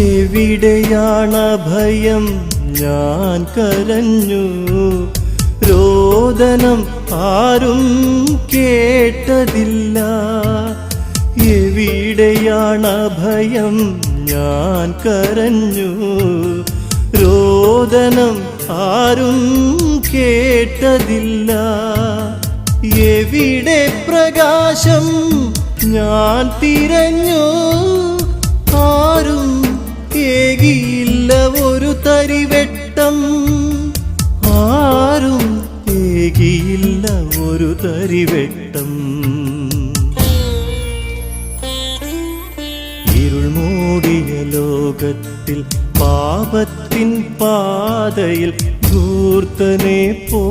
എവിടെയാണ് ഭയം ഞാൻ കരഞ്ഞു. രോദനം ആരും കേട്ടതില്ല. എവിടെയാണ് ഭയം ഞാൻ കരഞ്ഞു. രോദനം ആരും കേട്ടതില്ല. എവിടെ പ്രകാശം? ഞാൻ തിരഞ്ഞു. തരിവെട്ടം. ആരും ഏകിയില്ല ഒരു തരിവെട്ടം. ഇരുൾ മൂടിയ ലോകത്തിൽ പാപത്തിൻ പാതയിൽ ധൂർത്തനെ ഞാനലഞ്ഞു